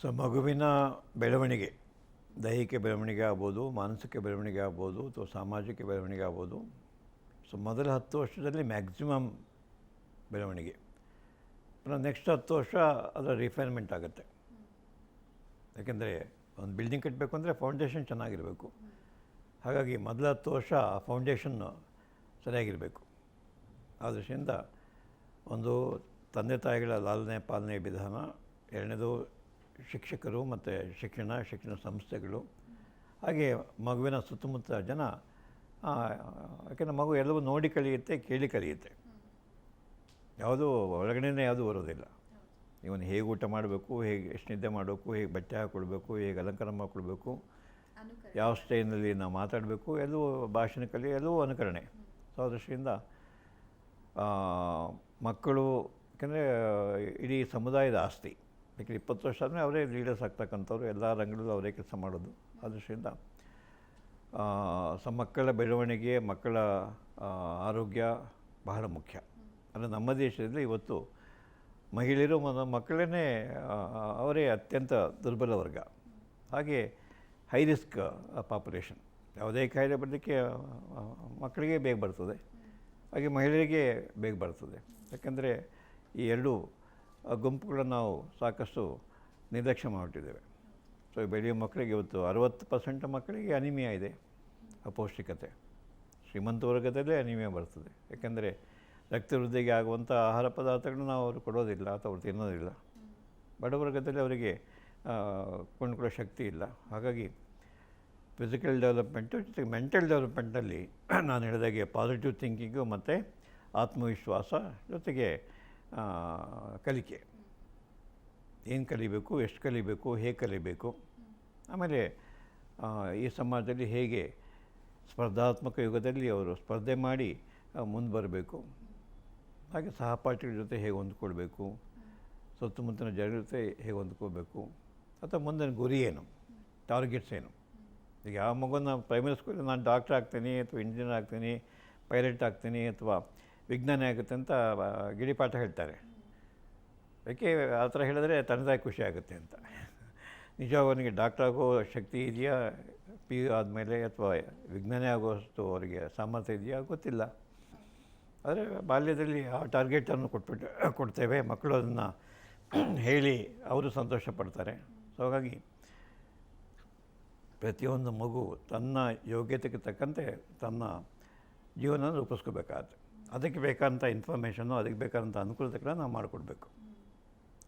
So ಮಗುವಿನ ಬೆಳವಣಿಗೆ, ದೈಹಿಕ ಬೆಳವಣಿಗೆ ಆಗ್ಬೋದು, ಮಾನಸಿಕ ಬೆಳವಣಿಗೆ ಆಗ್ಬೋದು, ಅಥವಾ ಸಾಮಾಜಿಕ ಬೆಳವಣಿಗೆ ಆಗ್ಬೋದು. ಸೊ ಮೊದಲ ಹತ್ತು ವರ್ಷದಲ್ಲಿ ಮ್ಯಾಕ್ಸಿಮಮ್ ಬೆಳವಣಿಗೆ. ನೆಕ್ಸ್ಟ್ ಹತ್ತು ವರ್ಷ ಅದರ ರಿಫೈನ್ಮೆಂಟ್ ಆಗುತ್ತೆ. ಯಾಕೆಂದರೆ ಒಂದು ಬಿಲ್ಡಿಂಗ್ ಕಟ್ಟಬೇಕು ಅಂದರೆ ಫೌಂಡೇಶನ್ ಚೆನ್ನಾಗಿರಬೇಕು. ಹಾಗಾಗಿ ಮೊದಲ ಹತ್ತು ವರ್ಷ ಫೌಂಡೇಶನ್ನು ಸರಿಯಾಗಿರಬೇಕು. ಆ ಒಂದು ತಂದೆ ತಾಯಿಗಳ ಲಾಲನೆ ಪಾಲನೆ ವಿಧಾನ, ಎರಡನೇದು ಶಿಕ್ಷಕರು ಮತ್ತು ಶಿಕ್ಷಣ ಶಿಕ್ಷಣ ಸಂಸ್ಥೆಗಳು ಹಾಗೆ ಮಗುವಿನ ಸುತ್ತಮುತ್ತ ಜನ ಯಾಕೆಂದರೆ ಮಗು ಎಲ್ಲವೂ ನೋಡಿ ಕಲಿಯುತ್ತೆ ಕೇಳಿ ಕಲಿಯುತ್ತೆ. ಯಾವುದೂ ಒಳಗಡೆನೇ ಯಾವುದೂ ಬರೋದಿಲ್ಲ. ಇವನು ಹೇಗೆ ಊಟ ಮಾಡಬೇಕು ಹೇಗೆ ಎಷ್ಟು ನಿದ್ದೆ ಮಾಡಬೇಕು ಹೇಗೆ ಬಟ್ಟೆ ಹಾಕ್ಕೊಳ್ಬೇಕು ಹೇಗೆ ಅಲಂಕಾರ ಮಾಡಿಕೊಳ್ಬೇಕು ಯಾವ ಸ್ಟೈಲ್ನಲ್ಲಿ ನಾವು ಮಾತಾಡಬೇಕು ಎಲ್ಲವೂ ಭಾಷಣ ಕಲಿ ಎಲ್ಲವೂ ಅನುಕರಣೆ. ಸೊ ಅದೃಷ್ಟಿಯಿಂದ ಮಕ್ಕಳು ಯಾಕೆಂದರೆ ಇಡೀ ಸಮುದಾಯದ ಆಸ್ತಿ. ಯಾಕೆಂದರೆ ಇಪ್ಪತ್ತು ವರ್ಷ ಆದಮೇಲೆ ಅವರೇ ಲೀಡರ್ಸ್ ಆಗ್ತಕ್ಕಂಥವ್ರು ಎಲ್ಲ ರಂಗಗಳಲ್ಲೂ ಅವರೇ ಕೆಲಸ ಮಾಡೋದು. ಆ, ಸ ಮಕ್ಕಳ ಬೆಳವಣಿಗೆ ಮಕ್ಕಳ ಆರೋಗ್ಯ ಬಹಳ ಮುಖ್ಯ. ಅಂದರೆ ನಮ್ಮ ದೇಶದಲ್ಲಿ ಇವತ್ತು ಮಹಿಳೆಯರು ಮಕ್ಕಳೇ ಅವರೇ ಅತ್ಯಂತ ದುರ್ಬಲ ವರ್ಗ. ಹಾಗೆ ಹೈ ರಿಸ್ಕ್ ಪಾಪ್ಯುಲೇಷನ್ ಯಾವುದೇ ಕಾಯಿಲೆ ಬರಲಿಕ್ಕೆ ಮಕ್ಕಳಿಗೆ ಬೇಗ ಬರ್ತದೆ. ಹಾಗೆ ಮಹಿಳೆಯರಿಗೆ ಬೇಗ ಬರ್ತದೆ. ಯಾಕಂದರೆ ಈ ಎರಡು ಗುಂಪುಗಳನ್ನು ನಾವು ಸಾಕಷ್ಟು ನಿರ್ಲಕ್ಷ್ಯ ಮಾಡಿಬಿಟ್ಟಿದ್ದೇವೆ. ಸೊ ಬೆಳೆಯುವ ಮಕ್ಕಳಿಗೆ ಇವತ್ತು ಅರುವತ್ತು ಪರ್ಸೆಂಟ್ ಮಕ್ಕಳಿಗೆ ಅನಿಮಿಯಾ ಇದೆ ಅಪೌಷ್ಟಿಕತೆ ಶ್ರೀಮಂತ ವರ್ಗದಲ್ಲೇ ಅನಿಮಿಯಾ ಬರ್ತದೆ. ಯಾಕೆಂದರೆ ರಕ್ತ ವೃದ್ಧಿಗೆ ಆಗುವಂಥ ಆಹಾರ ಪದಾರ್ಥಗಳನ್ನ ನಾವು ಅವರು ಕೊಡೋದಿಲ್ಲ ಅಥವಾ ಅವ್ರು ತಿನ್ನೋದಿಲ್ಲ. ಬಡವರ್ಗದಲ್ಲಿ ಅವರಿಗೆ ಕೊಂಡ್ಕೊಳ್ಳೋ ಶಕ್ತಿ ಇಲ್ಲ. ಹಾಗಾಗಿ ಫಿಸಿಕಲ್ ಡೆವಲಪ್ಮೆಂಟು ಜೊತೆಗೆ ಮೆಂಟಲ್ ಡೆವಲಪ್ಮೆಂಟಲ್ಲಿ ನಾನು ಹೇಳಿದಾಗೆ ಪಾಸಿಟಿವ್ ಥಿಂಕಿಂಗು ಮತ್ತು ಆತ್ಮವಿಶ್ವಾಸ ಜೊತೆಗೆ ಕಲಿಕೆ. ಏನು ಕಲಿಬೇಕು, ಎಷ್ಟು ಕಲಿಬೇಕು, ಹೇಗೆ ಕಲಿಬೇಕು. ಆಮೇಲೆ ಈ ಸಮಾಜದಲ್ಲಿ ಹೇಗೆ ಸ್ಪರ್ಧಾತ್ಮಕ ಯುಗದಲ್ಲಿ ಅವರು ಸ್ಪರ್ಧೆ ಮಾಡಿ ಮುಂದೆ ಬರಬೇಕು. ಹಾಗೆ ಸಹಪಾಠಿಗಳ ಜೊತೆ ಹೇಗೆ ಹೊಂದ್ಕೊಳ್ಬೇಕು. ಸುತ್ತಮುತ್ತಲಿನ ಜನರ ಜೊತೆ ಹೇಗೆ ಹೊಂದ್ಕೋಬೇಕು ಅಥವಾ ಮುಂದಿನ ಗುರಿ ಏನು, ಟಾರ್ಗೆಟ್ಸ್ ಏನು. ಈಗ ಯಾವ ಮಗುನ ಪ್ರೈಮರಿ ಸ್ಕೂಲಲ್ಲಿ ನಾನು ಡಾಕ್ಟ್ರ್ ಆಗ್ತೀನಿ, ಅಥವಾ ಇಂಜಿನಿಯರ್ ಆಗ್ತೀನಿ ಪೈಲಟ್ ಆಗ್ತೀನಿ, ಅಥವಾ ವಿಜ್ಞಾನಿ ಆಗುತ್ತೆ ಅಂತ ಗಿಡಿಪಾಠ ಹೇಳ್ತಾರೆ. ಯಾಕೆ ಆ ಥರ ಹೇಳಿದ್ರೆ ತಾಯಿ ಖುಷಿ ಆಗುತ್ತೆ ಅಂತ. ನಿಜ ಅವನಿಗೆ ಡಾಕ್ಟರ್ ಆಗೋ ಶಕ್ತಿ ಇದೆಯಾ? ಪಿ ಯು ಆದಮೇಲೆ ಅಥವಾ ವಿಜ್ಞಾನಿ ಆಗೋಷ್ಟು ಅವರಿಗೆ ಸಾಮರ್ಥ್ಯ ಇದೆಯಾ? ಗೊತ್ತಿಲ್ಲ. ಆದರೆ ಬಾಲ್ಯದಲ್ಲಿ ಆ ಟಾರ್ಗೆಟನ್ನು ಕೊಟ್ಬಿಟ್ಟು, ಕೊಡ್ತೇವೆ. ಮಕ್ಕಳು ಅದನ್ನು ಹೇಳಿ ಅವರು ಸಂತೋಷ ಪಡ್ತಾರೆ. ಸೊ ಹಾಗಾಗಿ ಪ್ರತಿಯೊಂದು ಮಗು ತನ್ನ ಯೋಗ್ಯತೆಗೆ ತಕ್ಕಂತೆ ತನ್ನ ಜೀವನ ರೂಪಿಸ್ಕೋಬೇಕಾಗತ್ತೆ ಅದಕ್ಕೆ ಬೇಕಾದಂಥ ಇನ್ಫಾರ್ಮೇಷನ್ನು ಅದಕ್ಕೆ ಬೇಕಾದಂಥ ಅನುಕೂಲತೆಗಳನ್ನ ನಾವು ಮಾಡಿಕೊಡ್ಬೇಕು.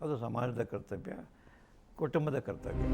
ಅದು ಸಮಾಜದ ಕರ್ತವ್ಯ ಕುಟುಂಬದ ಕರ್ತವ್ಯ.